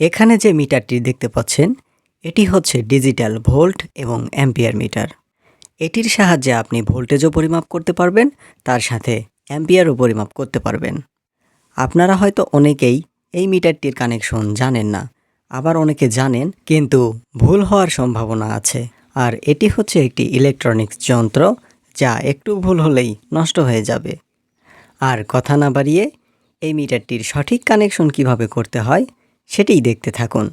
এখানে যে মিটারটি দেখতে পাচ্ছেন, এটি হচ্ছে ডিজিটাল ভোল্ট এবং অ্যাম্পিয়ার মিটার। এটির সাহায্যে আপনি ভোল্টেজও পরিমাপ করতে পারবেন, তার সাথে অ্যাম্পিয়ারও পরিমাপ করতে পারবেন। আপনারা হয়তো অনেকেই এই মিটারটির কানেকশন জানেন না, আবার অনেকে জানেন, কিন্তু ভুল হওয়ার সম্ভাবনা আছে। আর এটি হচ্ছে একটি ইলেকট্রনিক্স যন্ত্র, যা একটু ভুল হলেই নষ্ট হয়ে যাবে। আর কথা না বাড়িয়ে, এই মিটারটির সঠিক কানেকশন কীভাবে করতে হয় সেটিই দেখতে থাকুন।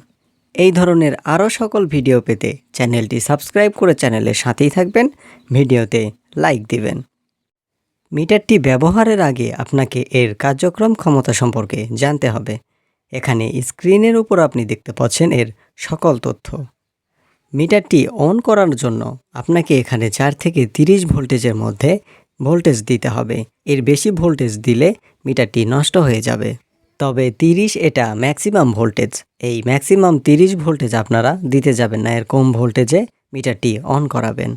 এই ধরনের আরও সকল ভিডিও পেতে চ্যানেলটি সাবস্ক্রাইব করে চ্যানেলের সাথেই থাকবেন, ভিডিওতে লাইক দিবেন। মিটারটি ব্যবহারের আগে আপনাকে এর কার্যক্রম ক্ষমতা সম্পর্কে জানতে হবে। এখানে স্ক্রিনের উপর আপনি দেখতে পাচ্ছেন এর সকল তথ্য। মিটারটি অন করার জন্য আপনাকে এখানে চার থেকে তিরিশ ভোল্টেজের মধ্যে ভোল্টেজ দিতে হবে। এর বেশি ভোল্টেজ দিলে মিটারটি নষ্ট হয়ে যাবে। তবে তিরিশ এটা ম্যাক্সিমাম ভোল্টেজ এই ম্যাক্সিমাম তিরিশ ভোল্টেজ আপনারা দিতে যাবেন না, এর কম ভোল্টেজে মিটারটি অন করাবেন।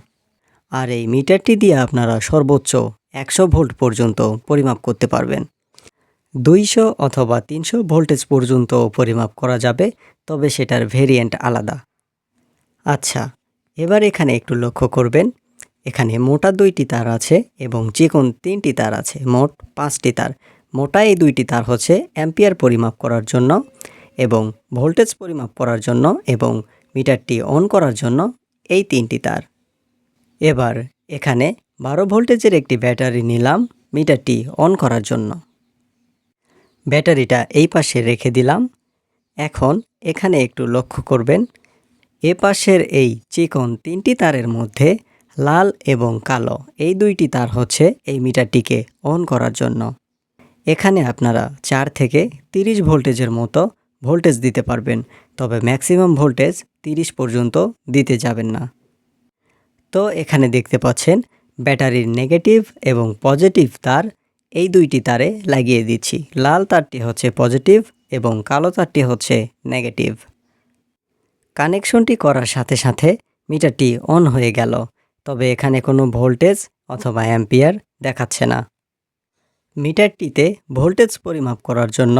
আর এই মিটারটি দিয়ে আপনারা সর্বোচ্চ একশো ভোল্ট পর্যন্ত পরিমাপ করতে পারবেন। দুইশো অথবা তিনশো ভোল্টেজ পর্যন্ত পরিমাপ করা যাবে, তবে সেটার ভেরিয়েন্ট আলাদা। আচ্ছা এবার এখানে একটু লক্ষ্য করবেন। এখানে মোটা দুইটি তার আছে এবং চিকন তিনটি তার আছে, মোট পাঁচটি তার। মোটা এই দুইটি তার হচ্ছে অ্যাম্পিয়ার পরিমাপ করার জন্য এবং ভোল্টেজ পরিমাপ করার জন্য এবং মিটারটি অন করার জন্য এই তিনটি তার। এবার এখানে বারো ভোল্টেজের একটি ব্যাটারি নিলাম মিটারটি অন করার জন্য। ব্যাটারিটা এই পাশে রেখে দিলাম। এখন এখানে একটু লক্ষ্য করবেন, এ পাশের এই চিকন তিনটি তারের মধ্যে লাল এবং কালো এই দুইটি তার হচ্ছে এই মিটারটিকে অন করার জন্য। এখানে আপনারা চার থেকে তিরিশ ভোল্টেজের মতো ভোল্টেজ দিতে পারবেন, তবে ম্যাক্সিমাম ভোল্টেজ তিরিশ পর্যন্ত দিতে যাবেন না। তো এখানে দেখতে পাচ্ছেন, ব্যাটারির নেগেটিভ এবং পজিটিভ তার এই দুইটি তারে লাগিয়ে দিচ্ছি। লাল তারটি হচ্ছে পজিটিভ এবং কালো তারটি হচ্ছে নেগেটিভ। কানেকশনটি করার সাথে সাথে মিটারটি অন হয়ে গেল, তবে এখানে কোনো ভোল্টেজ অথবা অ্যাম্পিয়ার দেখাচ্ছে না। মিটারটিতে ভোল্টেজ পরিমাপ করার জন্য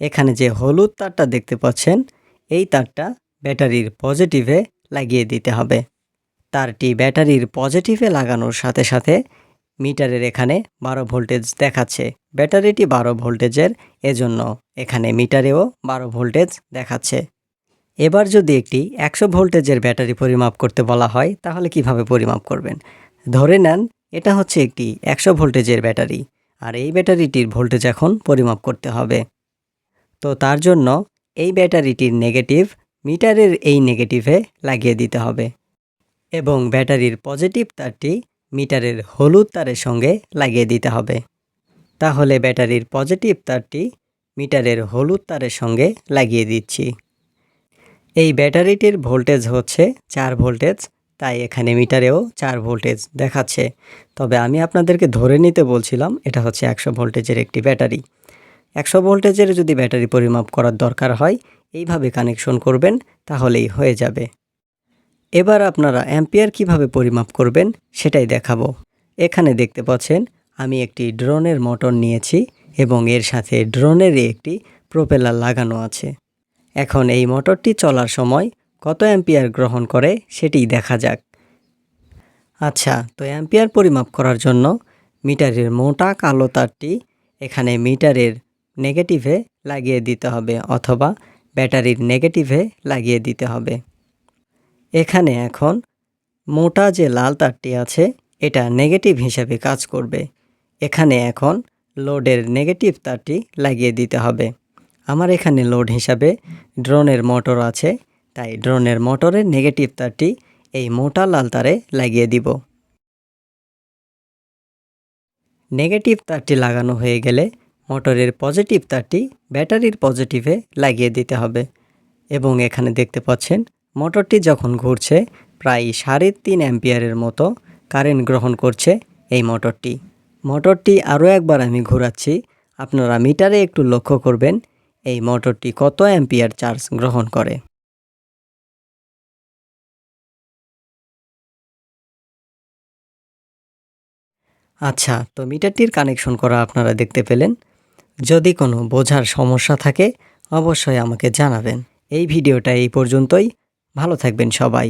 এখানে যে হলুদ তারটা দেখতে পাচ্ছেন, এই তারটা ব্যাটারির পজিটিভে লাগিয়ে দিতে হবে। তারটি ব্যাটারির পজিটিভে লাগানোর সাথে সাথে মিটারের এখানে বারো ভোল্টেজ দেখাচ্ছে। ব্যাটারিটি বারো ভোল্টেজের, এজন্য এখানে মিটারেও বারো ভোল্টেজ দেখাচ্ছে। এবার যদি একটি একশো ভোল্টেজের ব্যাটারি পরিমাপ করতে বলা হয়, তাহলে কীভাবে পরিমাপ করবেন? ধরে নেন, এটা হচ্ছে একটি একশো ভোল্টেজের ব্যাটারি। আর এই ব্যাটারিটির ভোল্টেজ এখন পরিমাপ করতে হবে। তো তার জন্য এই ব্যাটারিটির নেগেটিভ মিটারের এই নেগেটিভে লাগিয়ে দিতে হবে এবং ব্যাটারির পজিটিভ তারটি মিটারের হলুদ তারের সঙ্গে লাগিয়ে দিতে হবে। তাহলে ব্যাটারির পজিটিভ তারটি মিটারের হলুদ তারের সঙ্গে লাগিয়ে দিচ্ছি। এই ব্যাটারিটির ভোল্টেজ হচ্ছে চার ভোল্টেজ তাই এখানে মিটারেও চার ভোল্টেজ দেখাচ্ছে। তবে আমি আপনাদেরকে ধরে নিতে বলছিলাম, এটা হচ্ছে একশো ভোল্টেজের একটি ব্যাটারি। একশো ভোল্টেজের যদি ব্যাটারি পরিমাপ করার দরকার হয়, এইভাবে কানেকশন করবেন, তাহলেই হয়ে যাবে। এবার আপনারা অ্যাম্পিয়ার কীভাবে পরিমাপ করবেন, সেটাই দেখাবো। এখানে দেখতে পাচ্ছেন, আমি একটি ড্রোনের মোটর নিয়েছি এবং এর সাথে ড্রোনেরই একটি প্রোপেলার লাগানো আছে। এখন এই মোটরটি চলার সময় কত অ্যাম্পিয়ার গ্রহণ করে সেটি দেখা যাক। আচ্ছা তো অ্যাম্পিয়ার পরিমাপ করার জন্য মিটারের মোটা কালো তারটি এখানে মিটারের নেগেটিভে লাগিয়ে দিতে হবে অথবা ব্যাটারির নেগেটিভে লাগিয়ে দিতে হবে। এখানে এখন মোটা যে লাল তারটি আছে, এটা নেগেটিভ হিসাবে কাজ করবে। এখানে এখন লোডের নেগেটিভ তারটি লাগিয়ে দিতে হবে। আমার এখানে লোড হিসাবে ড্রোনের মোটর আছে তাই ড্রোনের মোটরের নেগেটিভ তারটি এই মোটা লাল তারে লাগিয়ে দিব। নেগেটিভ তারটি লাগানো হয়ে গেলে মোটরের পজিটিভ তারটি ব্যাটারির পজিটিভে লাগিয়ে দিতে হবে এবং এখানে দেখতে পাচ্ছেন মোটরটি যখন ঘুরছে প্রায় সাড়ে তিন অ্যাম্পিয়ারের মতো কারেন্ট গ্রহণ করছে এই মোটরটি। মোটরটি আরও একবার আমি ঘোরাচ্ছি, আপনারা মিটারে একটু লক্ষ্য করবেন, এই মোটরটি কত অ্যাম্পিয়ার চার্জ গ্রহণ করে। আচ্ছা তো মিটারটির কানেকশন করা আপনারা দেখতে পেলেন। যদি কোনো বোঝার সমস্যা থাকে, অবশ্যই আমাকে জানাবেন। এই ভিডিওটা এই পর্যন্তই। ভালো থাকবেন সবাই।